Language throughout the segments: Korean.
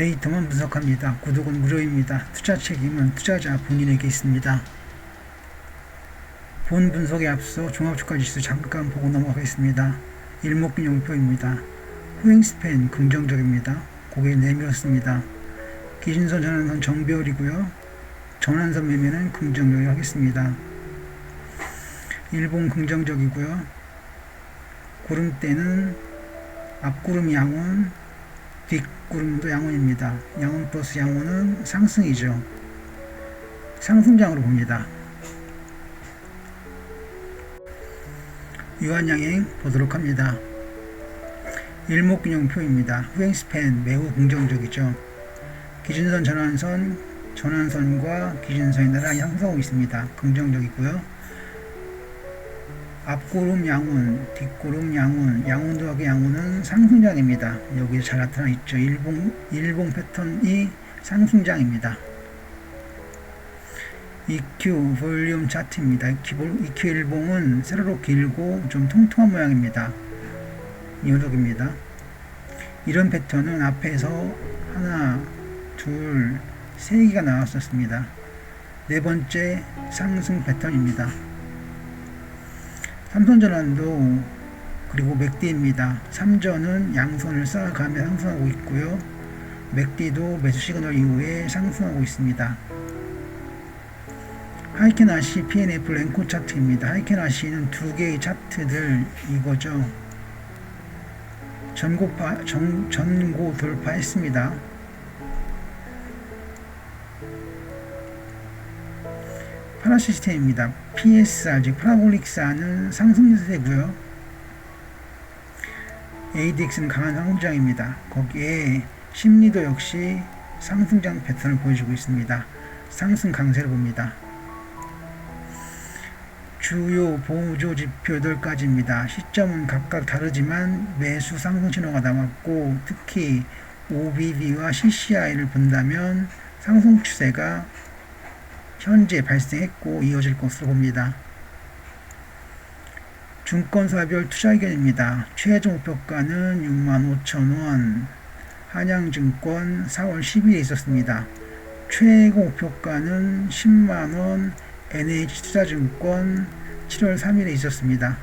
데이터만 분석합니다. 구독은 무료입니다. 투자 책임은 투자자 본인에게 있습니다. 본 분석에 앞서 종합주가지수 잠깐 보고 넘어가겠습니다. 일목균형표입니다. 후행스팬 긍정적입니다. 고개 내밀었습니다. 기준선 전환선 정배열이고요. 전환선 매매는 긍정적이 하겠습니다. 일본 긍정적이고요. 구름대는 앞구름 양원, 뒷구름도 양원입니다. 양원 플러스 양원은 상승이죠. 상승장으로 봅니다. 유한양행 보도록 합니다. 일목균형표입니다. 후행스팬 매우 긍정적이죠. 기준선 전환선, 전환선과 기준선이 나란히 형성하고 있습니다. 긍정적이고요. 앞구름 양운, 뒷구름 양운, 양운 더하기 양운은 상승장입니다. 여기 잘 나타나 있죠. 일봉, 일봉 패턴이 상승장입니다. EQ 볼륨 차트입니다. EQ 일봉은 세로로 길고 좀 통통한 모양입니다. 녀석입니다. 이런 패턴은 앞에서 하나, 둘, 세 개가 나왔었습니다. 네 번째 상승 패턴입니다. 삼선 전환도 그리고 맥디입니다. 3전은 양선을 쌓아가며 상승하고 있고요. 맥디도 매수 시그널 이후에 상승하고 있습니다. 하이켄 아시 PNF 랭코 차트입니다. 하이켄 아시는 두 개의 차트들 이거죠. 전고파, 전, 전고 돌파했습니다. 파라 시스템입니다. PSR, 즉 파라볼릭사는 상승세고요. ADX는 강한 상승장입니다. 거기에 심리도 역시 상승장 패턴을 보여주고 있습니다. 상승 강세를 봅니다. 주요 보조 지표 8가지입니다. 시점은 각각 다르지만 매수 상승 신호가 남았고 특히 OBV와 CCI를 본다면 상승 추세가 현재 발생했고 이어질 것으로 봅니다. 증권사별 투자 의견입니다. 최종 목표가는 65,000원 한양증권 4월 10일에 있었습니다. 최고 목표가는 10만원 NH투자증권 7월 3일에 있었습니다.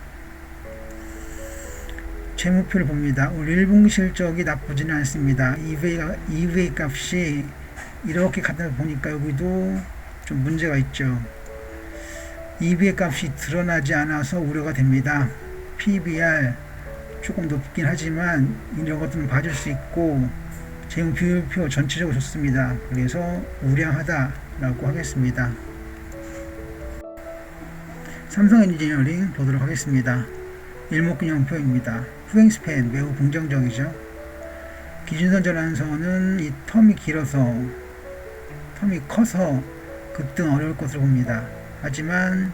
재무표를 봅니다. 올 1분기 실적이 나쁘지는 않습니다. EVA, EVA 값이 이렇게 갖다 보니까 여기도 좀 문제가 있죠. EVA 값이 드러나지 않아서 우려가 됩니다. PBR 조금 높긴 하지만 이런 것들은 봐줄 수 있고 재무 비율표 전체적으로 좋습니다. 그래서 우량하다라고 하겠습니다. 삼성 엔지니어링 보도록 하겠습니다. 일목균형표입니다. 후행스팬 매우 긍정적이죠. 기준선 전환선은 이 텀이 길어서 텀이 커서 급등 어려울 것으로 봅니다. 하지만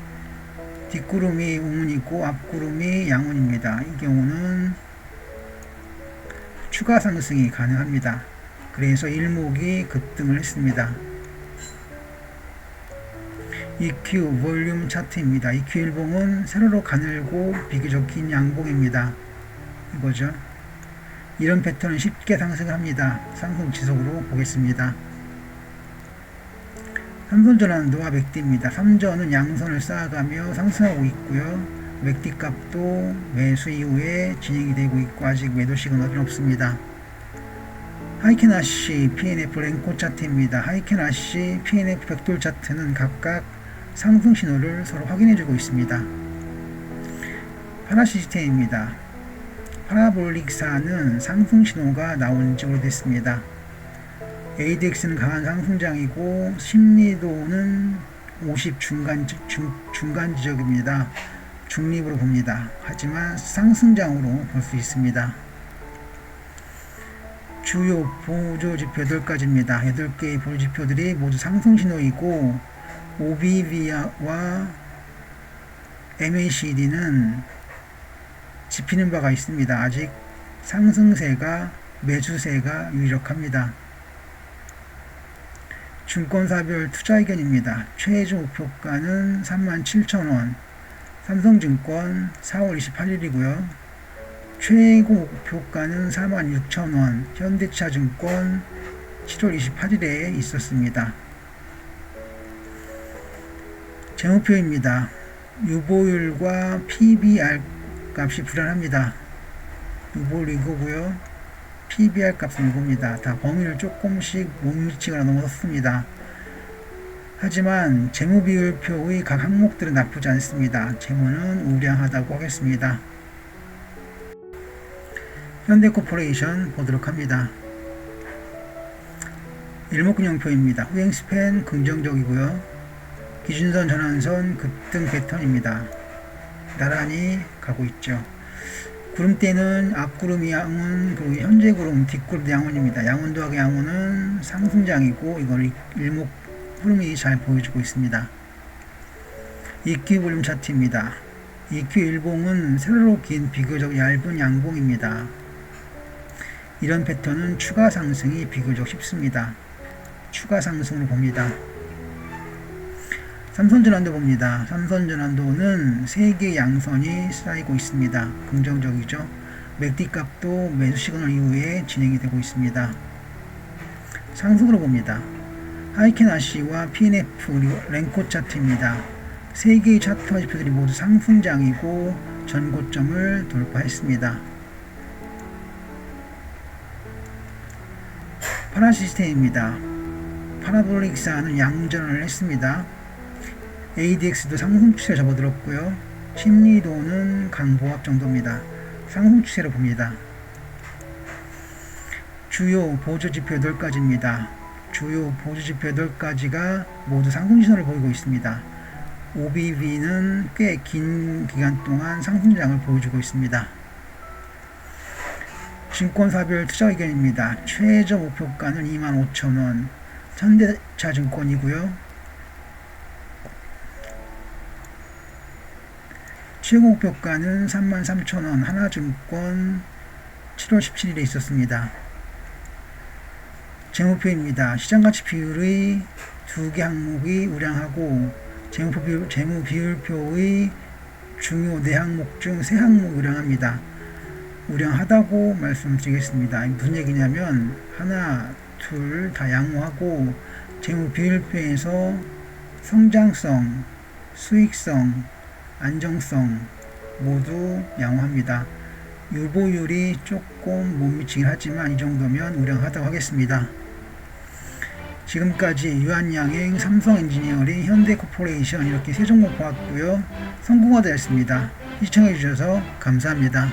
뒷구름이 우문이고 앞구름이 양운입니다. 이 경우는 추가 상승이 가능합니다. 그래서 일목이 급등을 했습니다. EQ 볼륨 차트입니다. EQ 일봉은 세로로 가늘고 비교적 긴 양봉입니다. 이거죠. 이런 패턴은 쉽게 상승합니다. 상승 지속으로 보겠습니다. 삼선 전환도와 맥디입니다. 3전은 양선을 쌓아가며 상승하고 있고요. 맥디 값도 매수 이후에 진행이 되고 있고 아직 매도 시그널은 없습니다. 하이켄아시 PNF 랭코 차트입니다. 하이켄아시 PNF 벽돌 차트는 각각 상승 신호를 서로 확인해주고 있습니다. 파라 시스템입니다. 파라볼릭사는 상승 신호가 나온 지 오래됐습니다. ADX는 강한 상승장이고 심리도는 50 중간 중, 중간 지적입니다. 중립으로 봅니다. 하지만 상승장으로 볼 수 있습니다. 주요 보조 지표 8가지입니다. 8개의 보조 지표들이 모두 상승 신호이고 OBV와 MACD는 지피는 바가 있습니다. 아직 상승세가 매수세가 유력합니다. 증권사별 투자 의견입니다. 최종 목표가는 37,000원. 삼성증권 4월 28일이고요. 최고 목표가는 46,000원. 현대차증권 7월 28일에 있었습니다. 재무표입니다. 유보율과 PBR 값이 불안합니다. 유보율 이거고요. PBR 값은 이겁니다. 다 범위를 조금씩 못 미치거나 넘어섰습니다. 하지만 재무비율표의 각 항목들은 나쁘지 않습니다. 재무는 우량하다고 하겠습니다. 현대코퍼레이션 보도록 합니다. 일목균형표입니다. 후행 스팬 긍정적이고요. 기준선 전환선 급등 패턴입니다. 나란히 가고 있죠. 구름대는 앞구름 양은 그리고 현재 구름 뒷구름 양원입니다. 양원 더하기 양원은 상승장이고 이걸 일목 흐름이 잘 보여주고 있습니다. EQ 볼륨 차트입니다. EQ 일봉은 세로로 긴 비교적 얇은 양봉입니다. 이런 패턴은 추가 상승이 비교적 쉽습니다. 추가 상승을 봅니다. 삼선 전환도 봅니다. 삼선 전환도는 3개의 양선이 쌓이고 있습니다. 긍정적이죠. 맥디 값도 매수 시그널 이후에 진행이 되고 있습니다. 상승으로 봅니다. 하이켄 아시와 PNF 그리고 랭코 차트입니다. 3개의 차트와 지표들이 모두 상승장이고 전고점을 돌파했습니다. 파라 시스템입니다. 파라볼릭사는 양전을 했습니다. ADX도 상승 추세 접어들었고요. 심리도는 강보합 정도입니다. 상승 추세로 봅니다. 주요 보조 지표 8가지입니다. 주요 보조 지표 8가지가 모두 상승 시선을 보이고 있습니다. OBV는 꽤 긴 기간 동안 상승장을 보여주고 있습니다. 증권사별 투자 의견입니다. 최저 목표가는 25,000원, 현대차증권이고요. 최고 목표가는 33,000원, 하나증권 7월 17일에 있었습니다. 재무표입니다. 시장가치 비율의 두 개 항목이 우량하고 재무표 비율, 재무 비율표의 중요 네 항목 중 세 항목 우량합니다. 우량하다고 말씀드리겠습니다. 무슨 얘기냐면 하나, 둘 다 양호하고 재무 비율표에서 성장성, 수익성, 안정성 모두 양호합니다. 유보율이 조금 못 미치긴 하지만 이 정도면 우량하다고 하겠습니다. 지금까지 유한양행, 삼성엔지니어링, 현대코퍼레이션 이렇게 세 종목 보았고요. 성공화되었습니다. 시청해주셔서 감사합니다.